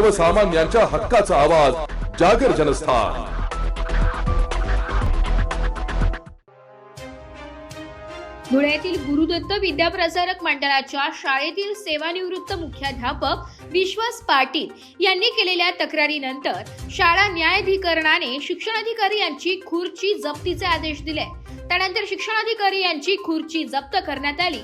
सर्वसामान्यांच्या हक्काचा आवाज जागर जनस्थान. धुळ्यातील गुरुदत्त विद्याप्रसारक मंडळाच्या शाळेतील सेवानिवृत्त मुख्याध्यापक विश्वास पाटील यांनी केलेल्या तक्रारीनंतर शाळा न्यायाधिकरणाने शिक्षणाधिकारी यांची खुर्ची जप्तीचे आदेश दिले. त्यानंतर शिक्षणाधिकारी यांची खुर्ची जप्त करण्यात आली.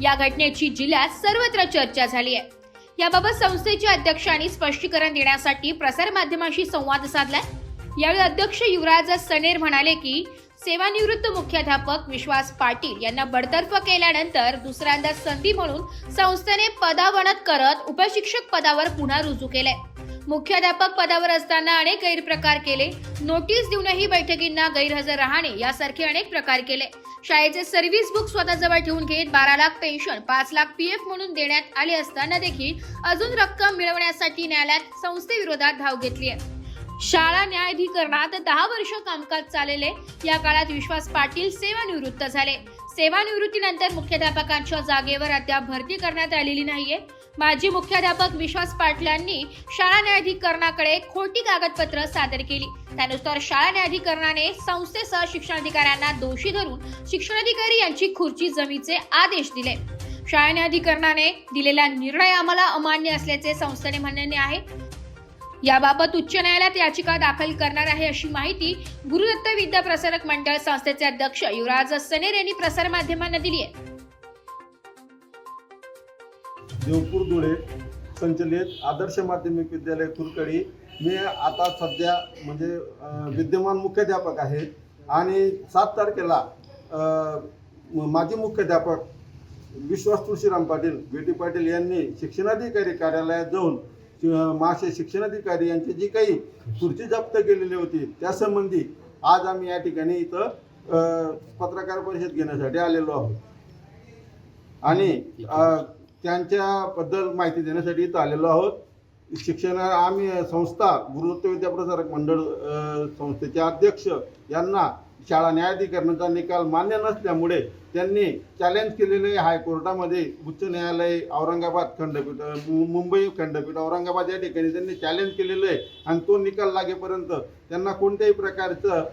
या घटनेची जिल्ह्यात सर्वत्र चर्चा झाली आहे. याबाबत संस्थेचे अध्यक्षांनी स्पष्टीकरण देण्यासाठी प्रसारमाध्यमांशी संवाद साधलाय. यावेळी अध्यक्ष युवराज सनेर म्हणाले की सेवानिवृत्त मुख्याध्यापक विश्वास पाटील यांना बडतर्फ केल्यानंतर दुसऱ्यांदा संधी म्हणून संस्थेने पदावनत करत उपशिक्षक पदावर पुन्हा रुजू केलंय. मुख्याध्यापक पदावर असताना अनेक गैरप्रकार केले. नोटीस देऊनही बैठकींना गैरहजर राहणे यासारखे अनेक प्रकार केले. शाळेचे सर्व्हिस बुक स्वतःजवळ ठेवून घेत बारा लाख पेन्शन पाच लाख पी एफ म्हणून देण्यात आले असताना देखील अजून रक्कम मिळवण्यासाठी न्यायालयात संस्थेविरोधात धाव घेतली आहे. शाळा न्यायाधिकरणात दहा वर्ष कामकाज चाललेले या काळात विश्वास पाटील सेवानिवृत्त झाले. सेवानिवृत्तीनंतर मुख्याध्यापकांच्या जागेवर अद्याप भरती करण्यात आलेली नाहीये. माजी मुख्याध्यापक विश्वास पाटलांनी शाळा न्यायाधिकरणाकडे खोटी कागदपत्र सादर केली. त्यानुसार शाळा न्यायाधिकरणाने संस्थेसह शिक्षणाधिकाऱ्यांना दोषी धरून शिक्षणाधिकारी यांची खुर्ची जमीचे आदेश दिले. शाळा न्यायाधिकरणाने दिलेला निर्णय आम्हाला अमान्य असल्याचे संस्थेने म्हणणे आहे. याबाबत उच्च न्यायालयात याचिका दाखल करणार आहे अशी माहिती गुरुदत्त विद्या प्रसारक मंडळ संस्थेचे अध्यक्ष युवराज सनेर यांनी प्रसारमाध्यमांना दिली आहे. देवपूर धुळे संचलित आदर्श माध्यमिक विद्यालय कुरकडी. मी आता सध्या म्हणजे विद्यमान मुख्याध्यापक आहे आणि सात तारखेला माजी मुख्याध्यापक विश्वास तुळशीराम पाटील बी टी पाटील यांनी शिक्षणाधिकारी कार्यालयात जाऊन अ, मासे शिक्षणाधिकारी यांची जी काही खुर्ची जप्त केलेली होती त्यासंबंधी आज आम्ही या ठिकाणी इथं पत्रकार परिषद घेण्यासाठी आलेलो आहोत. आणि त्यांच्याबद्दल माहिती देण्यासाठी इथं आलेलो आहोत. शिक्षण आम्ही संस्था गुरुदत्त विद्याप्रसारक मंडळ संस्थेचे अध्यक्ष यांना शाळा न्यायाधिकरणाचा निकाल मान्य नसल्यामुळे त्यांनी चॅलेंज केलेले आहे हायकोर्टामध्ये उच्च न्यायालय औरंगाबाद खंडपीठ मुंबई खंडपीठ औरंगाबाद या ठिकाणी त्यांनी चॅलेंज केलेलं आहे आणि तो निकाल लागेपर्यंत त्यांना कोणत्याही प्रकारचं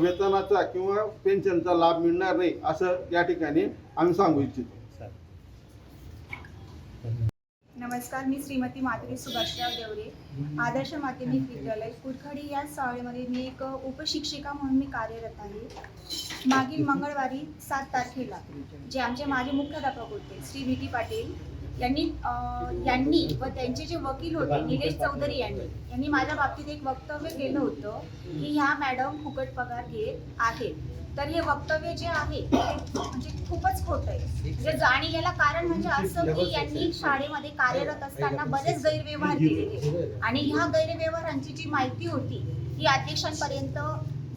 वेतनाचा किंवा पेन्शनचा लाभ मिळणार नाही असं या ठिकाणी आम्ही सांगू इच्छितो. नमस्कार मी श्रीमती माधुरी सुभाषराव देवरे. आदर्श माध्यमिक विद्यालय कुरखडी या शाळेमध्ये मी एक उपशिक्षिका म्हणून मी कार्यरत आहे. मागील मंगळवारी सात तारखेला जे आमचे माजी मुख्याध्यापक होते श्री व्ही टी पाटील यांनी यांनी व त्यांचे जे वकील होते निलेश चौधरी यांनी यांनी माझ्या बाबतीत एक वक्तव्य केलं होतं की ह्या मॅडम फुकट पगार घेत आहेत. तर हे वक्तव्य जे आहे ते म्हणजे खूपच खोटं आहे. म्हणजे जाणी याला कारण म्हणजे असं की यांनी शाळेमध्ये कार्यरत असताना बरेच गैरव्यवहार केलेले आणि ह्या गैरव्यवहारांची जी माहिती होती ही अध्यक्षांपर्यंत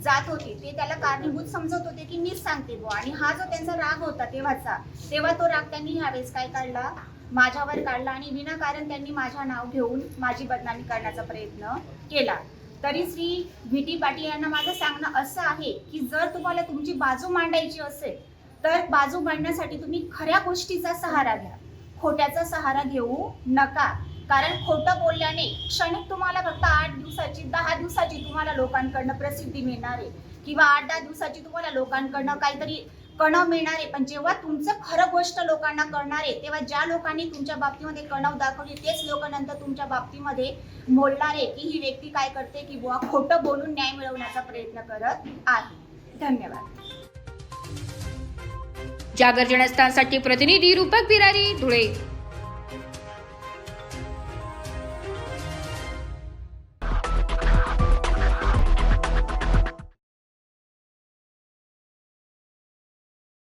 जात होती ते त्याला कारणीभूत समजत होते की मीच सांगते बो आणि हा जो त्यांचा राग होता तेव्हाचा तेव्हा तो राग त्यांनी ह्यावेळेस काय काढला? माझ्यावर काढला आणि विनाकारण त्यांनी माझ्या नाव घेऊन माझी बदनामी करण्याचा प्रयत्न केला. तरी श्री व्ही. टी. पाटील यांना माझं सांगणं असं आहे की जर तुम्हाला तुमची बाजू मांडायची असेल तर बाजू मांडण्यासाठी तुम्ही खऱ्या गोष्टीचा सहारा घ्या. खोट्याचा सहारा घेऊ नका. कारण खोटं बोलल्याने क्षणिक तुम्हाला फक्त आठ दिवसाची दहा दिवसाची तुम्हाला लोकांकडनं प्रसिद्धी मिळणार आहे. किंवा आठ दहा दिवसाची तुम्हाला लोकांकडनं काहीतरी कणव मिळणार आहे पण जेव्हा तुमचं खरं गोष्ट लोकांना कळणार आहे तेव्हा ज्या लोकांनी तुमच्या बाबतीमध्ये कणव दाखवली तेच लोक नंतर तुमच्या बाबतीमध्ये बोलणारे आहे की ही व्यक्ती काय करते की बुवा खोटं बोलून न्याय मिळवण्याचा प्रयत्न करत आहे. धन्यवाद. जागर जनस्थानसाठी प्रतिनिधी रूपक बिरारी धुळे.